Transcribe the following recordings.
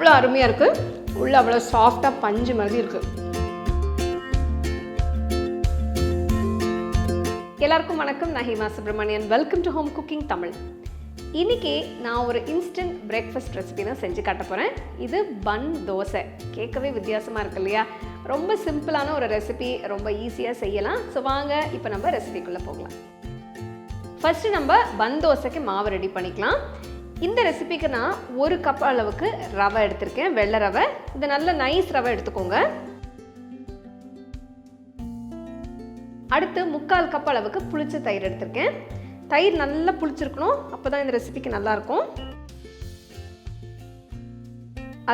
அவ்வளோ அருமையாக இருக்குது உள்ளே அவ்வளோ சாஃப்டாக பஞ்சு மாதிரி இருக்குது எல்லாருக்கும் வணக்கம். நான் Hema Subramanian welcome to home cooking Tamil இன்னைக்கு நான் ஒரு இன்ஸ்டன்ட் பிரேக்ஃபாஸ்ட் ரெசிபி தான் செஞ்சு காட்ட போகிறேன் இது பன் தோசை. கேட்கவே வித்தியாசமாக இருக்கு இல்லையா? ரொம்ப சிம்பிளான ஒரு ரெசிபி ரொம்ப ஈஸியாக செய்யலாம். ஸோ வாங்க இப்போ நம்ம ரெசிபிக்குள்ளே போகலாம். ஃபஸ்ட்டு நம்ம பன் தோசைக்கு மாவு ரெடி பண்ணிக்கலாம். இந்த ரெசிபிக்கு நான் ஒரு கப் அளவுக்கு ரவை எடுத்திருக்கேன் வெள்ளை ரவை. இது நல்ல நைஸ் ரவை எடுத்துக்கோங்க. அடுத்து முக்கால் கப் அளவுக்கு புளிச்ச தயிர் எடுத்திருக்கேன். தயிர் நல்லா புளிச்சிருக்கணும் அப்போ தான் இந்த ரெசிபிக்கு நல்லாயிருக்கும்.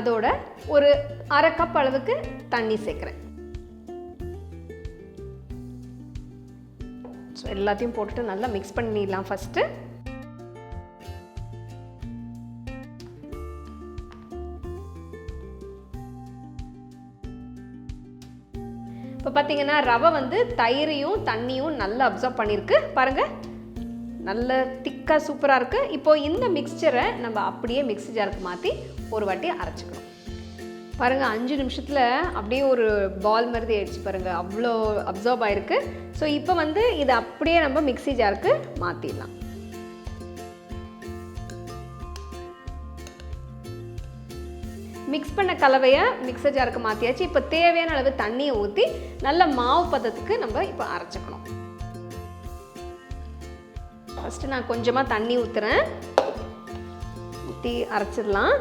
அதோட ஒரு அரை கப் அளவுக்கு தண்ணி சேர்க்குறேன். ஸோ எல்லாத்தையும் போட்டுட்டு நல்லா மிக்ஸ் பண்ணிடலாம் ஃபஸ்ட்டு பார்த்தீங்கன்னா ரவை வந்து தயிரையும் தண்ணியும் நல்லா அப்சர்வ் பண்ணியிருக்கு. பாருங்கள் நல்ல திக்காக சூப்பராக இருக்குது இப்போது இந்த மிக்சரை நம்ம அப்படியே மிக்ஸி ஜாருக்கு மாற்றி ஒரு வாட்டி அரைச்சிக்கணும். பாருங்கள் அஞ்சு நிமிஷத்தில் அப்படியே ஒரு பால் மாதிரி ஆயிடுச்சு பாருங்கள் அவ்வளோ அப்சர்வ் ஆயிருக்கு. ஸோ இப்போ வந்து இதை அப்படியே நம்ம மிக்ஸி ஜாருக்கு மாற்றிடலாம் மிக்ஸ் பண்ண கலவையை மிக்சர் ஜாருக்கு மாற்றியாச்சு இப்போ தேவையான அளவு தண்ணியை ஊற்றி நல்ல மாவு பதத்துக்கு நம்ம இப்போ அரைச்சிக்கணும். ஃபஸ்ட்டு நான் கொஞ்சமாக தண்ணி ஊற்றுறேன் ஊற்றி அரைச்சிடலாம்.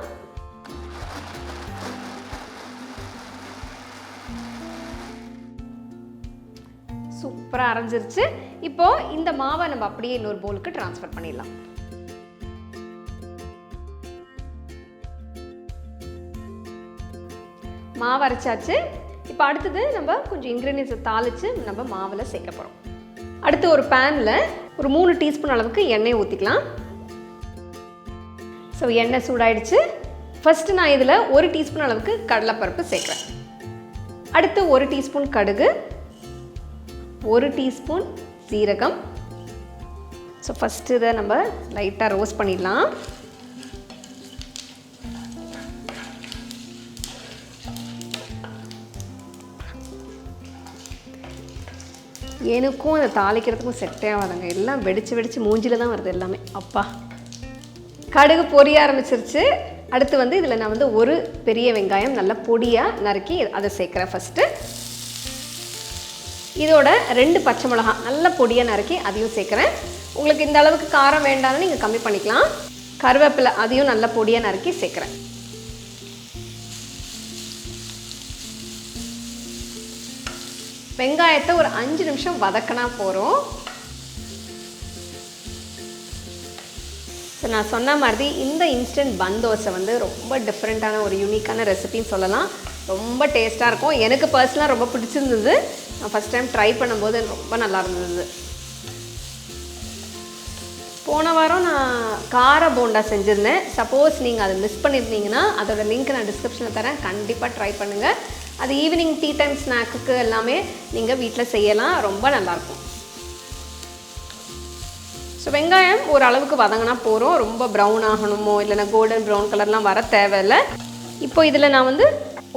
சூப்பராக அரைஞ்சிருச்சு. இப்போது இந்த மாவை நம்ம அப்படியே இன்னொரு பவுலுக்கு ட்ரான்ஸ்ஃபர் பண்ணிடலாம். மாவு அரைச்சாச்சு. இப்போ அடுத்தது நம்ம கொஞ்சம் இன்க்ரீடியன்ஸை தாளித்து நம்ம மாவில் சேர்க்க போகிறோம் அடுத்து ஒரு பேனில் ஒரு மூணு டீஸ்பூன் அளவுக்கு எண்ணெய் ஊற்றிக்கலாம் ஸோ எண்ணெய் சூடாயிடுச்சு. ஃபஸ்ட்டு நான் இதில் ஒரு டீஸ்பூன் அளவுக்கு கடலைப்பருப்பு சேர்க்குறேன். அடுத்து ஒரு டீஸ்பூன் கடுகு. ஒரு டீஸ்பூன் சீரகம். ஸோ ஃபஸ்ட்டு இதை நம்ம லைட்டாக ரோஸ்ட் பண்ணிடலாம். எனக்கும் அதை தாளிக்கிறதுக்கும் செட்டே ஆகாதுங்க. எல்லாம் வெடிச்சு வெடிச்சு மூஞ்சில தான் வருது எல்லாமே. அப்பா. கடுகு பொரிய ஆரம்பிச்சிருச்சு. அடுத்து வந்து இதில் நான் வந்து ஒரு பெரிய வெங்காயம் நல்லா பொடியாக நறுக்கி அதை சேர்க்குறேன் ஃபஸ்ட்டு இதோட ரெண்டு பச்சை மிளகா நல்ல பொடியாக நறுக்கி அதையும் சேர்க்குறேன். உங்களுக்கு இந்த அளவுக்கு காரம் வேண்டாம்னு நீங்கள் கம்மி பண்ணிக்கலாம். கருவேப்பிலை அதையும் நல்ல பொடியாக நறுக்கி சேர்க்குறேன். வெங்காயத்தை ஒரு அஞ்சு நிமிஷம் வதக்கினா போகிறோம் ஸோ நான் சொன்ன மாதிரி இந்த இன்ஸ்டன்ட் பன் தோசை வந்து ரொம்ப டிஃப்ரெண்ட்டான ஒரு யூனிக்கான ரெசிபின்னு சொல்லலாம். ரொம்ப டேஸ்ட்டாக இருக்கும். எனக்கு பர்சனலாக ரொம்ப பிடிச்சிருந்தது. நான் ஃபஸ்ட் டைம் ட்ரை பண்ணும்போது ரொம்ப நல்லா இருந்தது. போன வாரம் நான் கார போண்டா செஞ்சுருந்தேன். சப்போஸ் நீங்கள் அதை மிஸ் பண்ணியிருந்தீங்கன்னா அதோட லிங்க் நான் டிஸ்கிரிப்ஷனில் தரேன். கண்டிப்பாக ட்ரை பண்ணுங்கள் அது ஈவினிங் டீ டைம் ஸ்நாக்குக்கு எல்லாமே நீங்கள் வீட்டில் செய்யலாம். ரொம்ப நல்லாயிருக்கும் ஸோ வெங்காயம் ஒரு அளவுக்கு வதங்கினா போகிறோம் ரொம்ப ப்ரௌன் ஆகணுமோ இல்லைனா கோல்டன் ப்ரௌன் கலர்லாம் வர தேவையில்லை. இப்போ இதில் நான் வந்து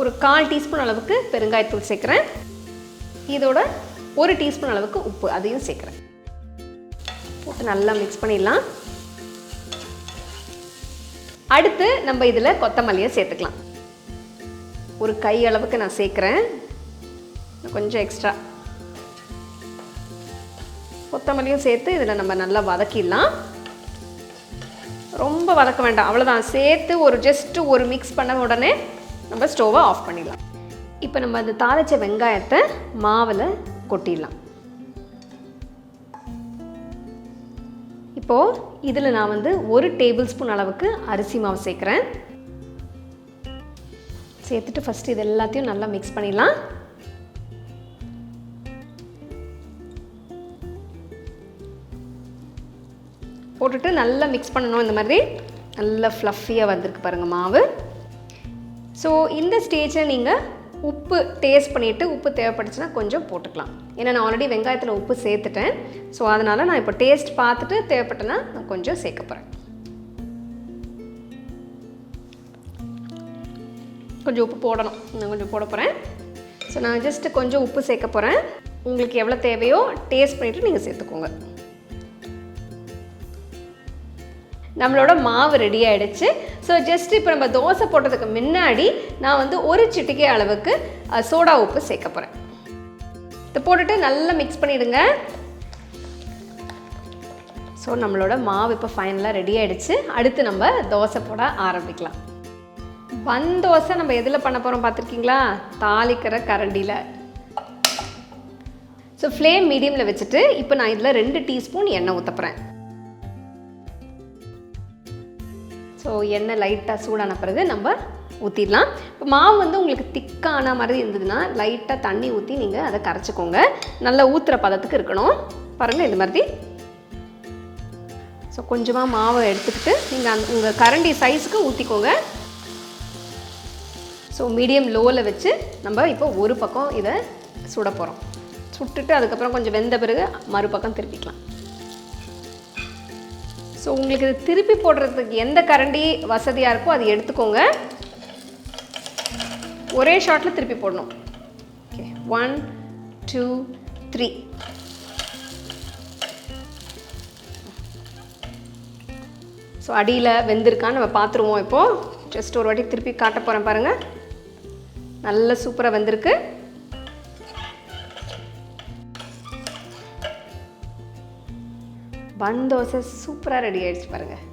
ஒரு கால் டீஸ்பூன் அளவுக்கு பெருங்காயத்தூள் சேர்க்குறேன். இதோட ஒரு டீஸ்பூன் அளவுக்கு உப்பு அதையும் சேர்க்குறேன். போட்டு நல்லா மிக்ஸ் பண்ணிடலாம். அடுத்து நம்ம இதில் கொத்தமல்லியை சேர்த்துக்கலாம். ஒரு கை அளவுக்கு நான் சேர்க்குறேன். கொஞ்சம் எக்ஸ்ட்ரா கொத்தமல்லியும் சேர்த்து இதில் நம்ம நல்லா வதக்கிடலாம். ரொம்ப வதக்க வேண்டாம் அவ்வளோதான் சேர்த்து ஒரு ஜஸ்ட்டு ஒரு மிக்ஸ் பண்ண உடனே நம்ம ஸ்டோவை ஆஃப் பண்ணிடலாம். இப்போ நம்ம அந்த தாளித்த வெங்காயத்தை மாவில் கொட்டிடலாம். இப்போது இதில் நான் வந்து ஒரு டேபிள் ஸ்பூன் அளவுக்கு அரிசி மாவு சேர்க்குறேன். சேர்த்துட்டு ஃபஸ்ட்டு இது எல்லாத்தையும் நல்லா மிக்ஸ் பண்ணிடலாம். போட்டுட்டு நல்லா மிக்ஸ் பண்ணணும் இந்த மாதிரி. நல்லா ஃப்ளஃபியாக வந்திருக்கு பாருங்கள் மாவு. ஸோ இந்த ஸ்டேஜில் நீங்கள் உப்பு டேஸ்ட் பண்ணிவிட்டு உப்பு தேவைப்பட்டுச்சுன்னா கொஞ்சம் போட்டுக்கலாம். ஏன்னா நான் ஆல்ரெடி வெங்காயத்தில் உப்பு சேர்த்துட்டேன். ஸோ அதனால் நான் இப்போ டேஸ்ட் பார்த்துட்டு தேவைப்பட்டேன்னா நான் கொஞ்சம் சேர்க்க போகிறேன் கொஞ்சம் உப்பு போடணும். நான் கொஞ்சம் போட போகிறேன் ஸோ நான் ஜஸ்ட்டு கொஞ்சம் உப்பு சேர்க்க போகிறேன் உங்களுக்கு எவ்வளோ தேவையோ டேஸ்ட் பண்ணிவிட்டு நீங்கள் சேர்த்துக்கோங்க. நம்மளோட மாவு ரெடி ஆகிடுச்சு ஸோ ஜஸ்ட் இப்போ நம்ம தோசை போட்டதுக்கு முன்னாடி நான் வந்து ஒரு சிட்டிகை அளவுக்கு சோடா உப்பு சேர்க்க போகிறேன் இதை போட்டுட்டு நல்லா மிக்ஸ் பண்ணிவிடுங்க ஸோ நம்மளோட மாவு இப்போ ஃபைனலாக ரெடி ஆகிடுச்சு அடுத்து நம்ம தோசை போட ஆரம்பிக்கலாம். பன் தோசை நம்ம எதில் பண்ண போகிறோம் பார்த்துருக்கீங்களா? தாளிக்கிற கரண்டியில். ஸோ ஃப்ளேம் மீடியமில் வச்சுட்டு இப்போ நான் இதில் ரெண்டு டீஸ்பூன் எண்ணெய் ஊற்றப்பறேன் ஸோ எண்ணெய் லைட்டாக சூடான பிறகு நம்ம ஊற்றிடலாம் இப்போ மாவு வந்து உங்களுக்கு திக்கான மாதிரி இருந்ததுன்னா லைட்டாக தண்ணி ஊற்றி நீங்கள் அதை கரைச்சிக்கோங்க. நல்லா ஊற்றுற பதத்துக்கு இருக்கணும். பாருங்கள் இந்த மாதிரி. ஸோ கொஞ்சமாக மாவை எடுத்துக்கிட்டு நீங்கள் அந்த உங்கள் கரண்டி சைஸுக்கு ஊற்றிக்கோங்க ஸோ மீடியம் லோவில் வச்சு நம்ம இப்போ ஒரு பக்கம் இதை சுட போகிறோம் சுட்டுட்டு அதுக்கப்புறம் கொஞ்சம் வெந்த பிறகு மறுபக்கம் திருப்பிக்கலாம். ஸோ உங்களுக்கு இது திருப்பி போடுறதுக்கு எந்த கரண்டி வசதியாக இருக்கோ அது எடுத்துக்கோங்க. ஒரே ஷாட்டில் திருப்பி போடணும். Okay one two three so அடியில் வெந்திருக்கான்னு நம்ம பார்த்துருவோம் இப்போது ஜஸ்ட் ஒரு வாட்டி திருப்பி காட்ட போகிறேன் பாருங்கள் நல்ல சூப்பராக வந்திருக்கு. பன் தோசை சூப்பராக ரெடி ஆயிடுச்சு பாருங்கள்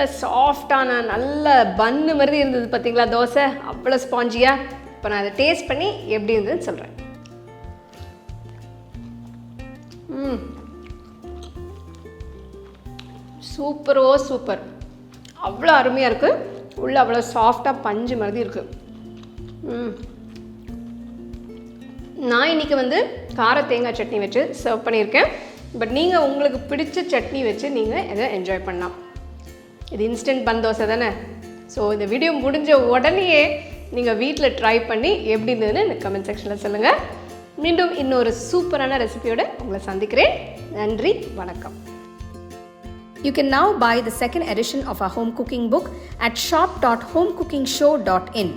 நல்ல சாஃப்டான நல்ல பன்னு மாதிரி இருந்தது பார்த்தீங்களா தோசை? அவ்வளோ ஸ்பாஞ்சியாக இப்போ நான் அதை டேஸ்ட் பண்ணி எப்படி இருந்ததுன்னு சொல்கிறேன் சூப்பரோ சூப்பர். அவ்வளோ அருமையாக இருக்குது உள்ளே அவ்வளோ சாஃப்டாக பஞ்சு மாதிரி இருக்குது ம். நான் இன்னைக்கு வந்து கார தேங்காய் சட்னி வச்சு சர்வ் பண்ணியிருக்கேன். பட் நீங்கள் உங்களுக்கு பிடிச்ச சட்னி வச்சு நீங்கள் இதை என்ஜாய் பண்ணலாம். இது இன்ஸ்டன்ட் பன் தோசை தானே? ஸோ இந்த வீடியோ முடிஞ்ச உடனேயே நீங்கள் வீட்டில் ட்ரை பண்ணி எப்படி இருந்ததுன்னு எனக்கு கமெண்ட் செக்ஷனில் சொல்லுங்கள் மீண்டும் இன்னொரு சூப்பரான ரெசிபியோடு உங்களை சந்திக்கிறேன். நன்றி வணக்கம். You can now buy the second edition of our home cooking book at shop.homecookingshow.in.